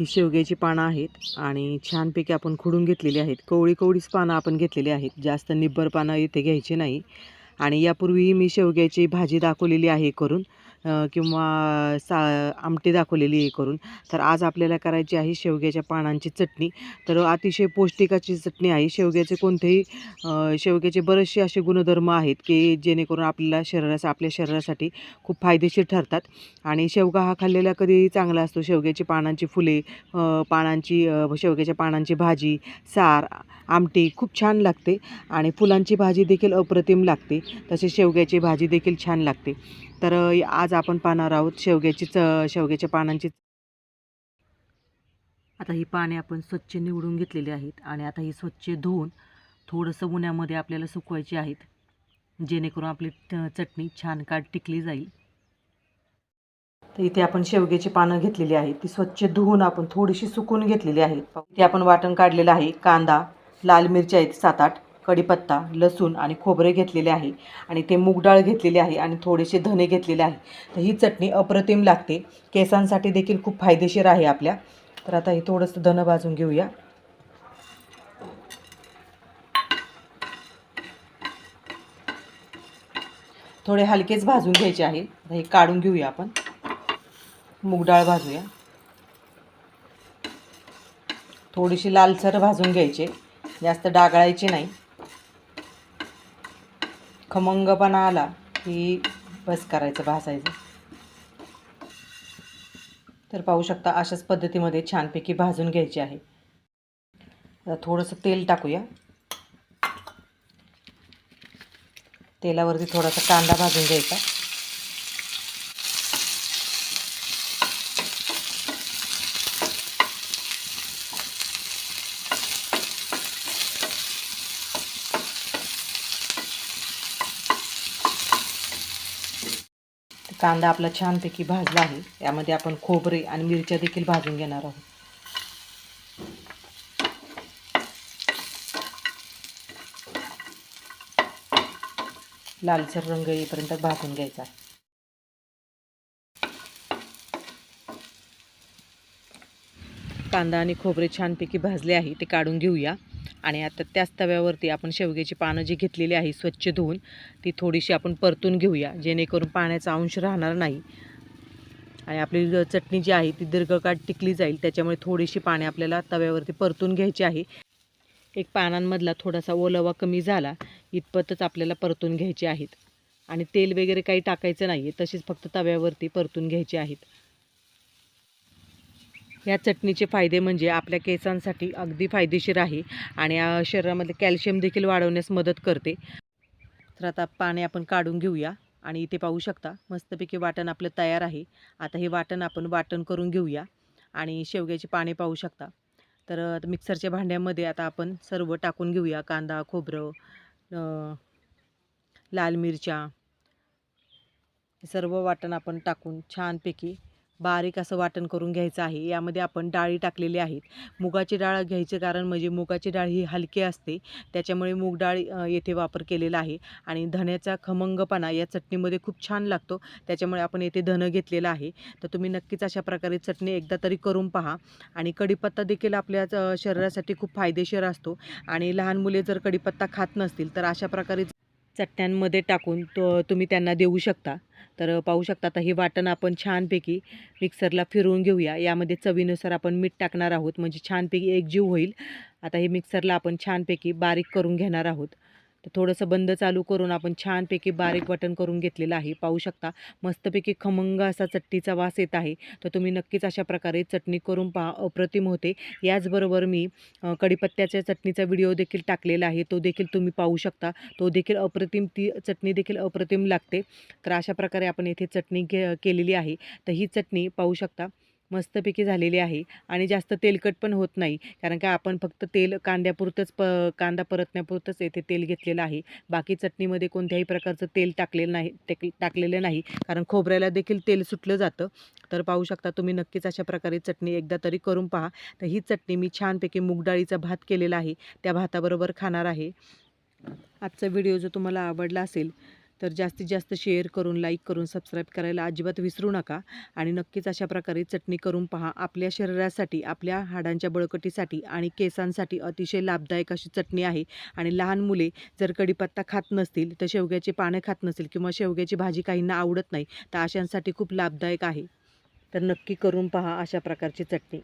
ही शेवग्याची पानं आहेत आणि छानपैकी आपण खुडून घेतलेली आहेत. कवळी कवळीच पानं आपण घेतलेली आहेत. जास्त निब्बर पानं इथे घ्यायची नाही. आणि यापूर्वीही मी शेवग्याची भाजी दाखवलेली आहे करून. किंवा सा आमटी दाखवलेली हे करून. तर आज आपल्याला करायची आहे शेवग्याच्या पानांची चटणी. तर अतिशय पौष्टिकाची चटणी आहे. शेवग्याचे कोणतेही शेवग्याचे बरेचसे असे गुणधर्म आहेत की जेणेकरून आपल्याला शरीरास आपल्या शरीरासाठी खूप फायदेशीर ठरतात. आणि शेवगा हा खाल्लेला कधीही चांगला असतो. शेवग्याची पानांची फुले पानांची शेवग्याच्या पानांची भाजी सार आमटी खूप छान लागते. आणि फुलांची भाजी देखील अप्रतिम लागते. तसेच शेवग्याची भाजी देखील छान लागते. तर आज आपण पाहणार आहोत शेवग्याची च शेवग्याच्या पानांची आता ही पाने आपण स्वच्छ निवडून घेतलेली आहेत आणि आता ही स्वच्छ धुवून थोडंसं उन्हामध्ये आपल्याला सुकवायची आहेत. जेणेकरून आपली चटणी छान काट टिकली जाईल. तर इथे आपण शेवग्याची पानं घेतलेली आहेत. ती स्वच्छ धुवून आपण थोडीशी सुकून घेतलेली आहेत. इथे आपण वाटण काढलेलं आहे. कांदा लाल मिरच्या आहेत सात आठ कढीपत्ता लसूण आणि खोबरे घेतलेले आहे आणि ते मूगडाळ घेतलेली आहे आणि थोडेसे धने घेतलेले आहे. तर ही चटणी अप्रतिम लागते. केसांसाठी देखील खूप फायदेशीर आहे आपल्या. तर आता हे थोडंसं धनं भाजून घेऊया. थोडे हलकेच भाजून घ्यायचे आहे. हे काढून घेऊया आपण. मूग डाळ भाजूया. थोडीशी लालसर भाजून घ्यायचे. जास्त डागळायचे नाही. खमंगपणा आला की बस करायचं भाजायचं. तर पाहू शकता अशाच पद्धतीमध्ये छानपैकी भाजून घ्यायची आहे. आता थोडंसं तेल टाकूया. तेलावरती थोडासा कांदा भाजून घ्यायचा. कांदा आपला छानपैकी भाजला आहे. यामध्ये आपण खोबरे आणि मिरच्या देखील भाजून घेणार आहोत. लालसर रंग येईपर्यंत भाजून घ्यायचा कांदा आणि खोबरे छानपैकी भाजले आहे ते काढून घेऊया. आणि आता त्याच तव्यावरती आपण शेवग्याची पानं जी घेतलेली आहे स्वच्छ धुवून ती थोडीशी आपण परतून घेऊया जेणेकरून पाण्याचा अंश राहणार नाही. आणि आपली चटणी जी आहे ती दीर्घकाळ टिकली जाईल त्याच्यामुळे थोडीशी पाणी आपल्याला तव्यावरती परतून घ्यायची आहे. एक पानांमधला थोडासा ओलावा कमी झाला इतपतच आपल्याला परतून घ्यायचे आहेत. आणि तेल वगैरे काही टाकायचं नाही आहे तशीच फक्त तव्यावरती परतून घ्यायचे आहेत. या चटणीचे फायदे म्हणजे आपल्या केसांसाठी अगदी फायदेशीर आहे आणि शरीरामध्ये कॅल्शियम देखील वाढवण्यास मदत करते. तर आता पाणी आपण काढून घेऊया आणि इथे पाहू शकता मस्तपैकी वाटण आपलं तयार आहे. आता हे वाटण आपण वाटण करून घेऊया आणि शेवग्याची पाने पाहू शकता. तर मिक्सरच्या भांड्यामध्ये आता आपण सर्व टाकून घेऊया कांदा खोबरं लाल मिरच्या. सर्व वाटण आपण टाकून छानपैकी बारीक असं वाटण करून घ्यायचं आहे. यामध्ये आपण डाळी टाकलेली आहेत. मुगाची डाळ घ्यायचे कारण म्हणजे मुगाची डाळ ही हलकी असते. त्याच्यामुळे मूग डाळ येथे वापर केलेला आहे. आणि धण्याचा खमंगपणा या चटणीमध्ये खूप छान लागतो. त्याच्यामुळे आपण येथे धनं घेतलेलं आहे. तर तुम्ही नक्कीच अशा प्रकारे चटणी एकदा तरी करून पहा. आणि कढीपत्ता देखील आपल्या शरीरासाठी खूप फायदेशीर असतो. आणि लहान मुले जर कढीपत्ता खात नसतील तर अशा प्रकारे चटण्यांमध्ये टाकून तो तुम्ही त्यांना देऊ शकता. तर पाहू शकता आता हे वाटण आपण छानपैकी मिक्सरला फिरवून घेऊया. यामध्ये चवीनुसार आपण मीठ टाकणार आहोत. म्हणजे छानपैकी एकजीव होईल. आता हे मिक्सरला आपण छानपैकी बारीक करून घेणार आहोत. तर थोडंसं बंद चालू करून आपण छानपैकी बारीक वाटण करून घेतलेलं आहे. पाहू शकता मस्तपैकी खमंग असा चटणीचा वास येत आहे. तर तुम्ही नक्कीच अशा प्रकारे चटणी करून पहा अप्रतिम होते. याचबरोबर मी अ, कढीपत्त्याच्या चटणीचा व्हिडिओ देखील टाकलेला आहे. तो देखील तुम्ही पाहू शकता. तो देखील अप्रतिम ती चटणी देखील अप्रतिम लागते. तर अशा प्रकारे आपण येथे चटणी के केलेली आहे. तर ही चटणी पाहू शकता मस्तपैकी झालेली आहे. आणि जास्त तेलकट पण होत नाही. कारण का आपण फक्त तेल कांद्यापुरतंच प कांदा परतण्यापुरतंच येथे तेल घेतलेलं आहे. बाकी चटणीमध्ये कोणत्याही प्रकारचं तेल टाकलेलं नाही टेक टाकलेलं नाही. कारण खोबऱ्याला देखील तेल सुटलं जातं. तर पाहू शकता तुम्ही नक्कीच अशा प्रकारे चटणी एकदा तरी करून पहा. तर ही चटणी मी छानपैकी मूग डाळीचा भात केलेला आहे. त्या भाताबरोबर खाणार आहे. आजचा व्हिडिओ जो तुम्हाला आवडला असेल तर जास्तीत जास्त शेअर करून लाईक करून सबस्क्राईब करायला अजिबात विसरू नका. आणि नक्कीच अशा प्रकारे चटणी करून पहा. आपल्या शरीरासाठी आपल्या हाडांच्या बळकटीसाठी आणि केसांसाठी अतिशय लाभदायक अशी चटणी आहे. आणि लहान मुले जर कढीपत्ता खात नसतील तर शेवग्याची पानं खात नसतील किंवा शेवग्याची भाजी काहींना आवडत नाही तर अशांसाठी खूप लाभदायक आहे. तर नक्की करून पहा अशा प्रकारची चटणी.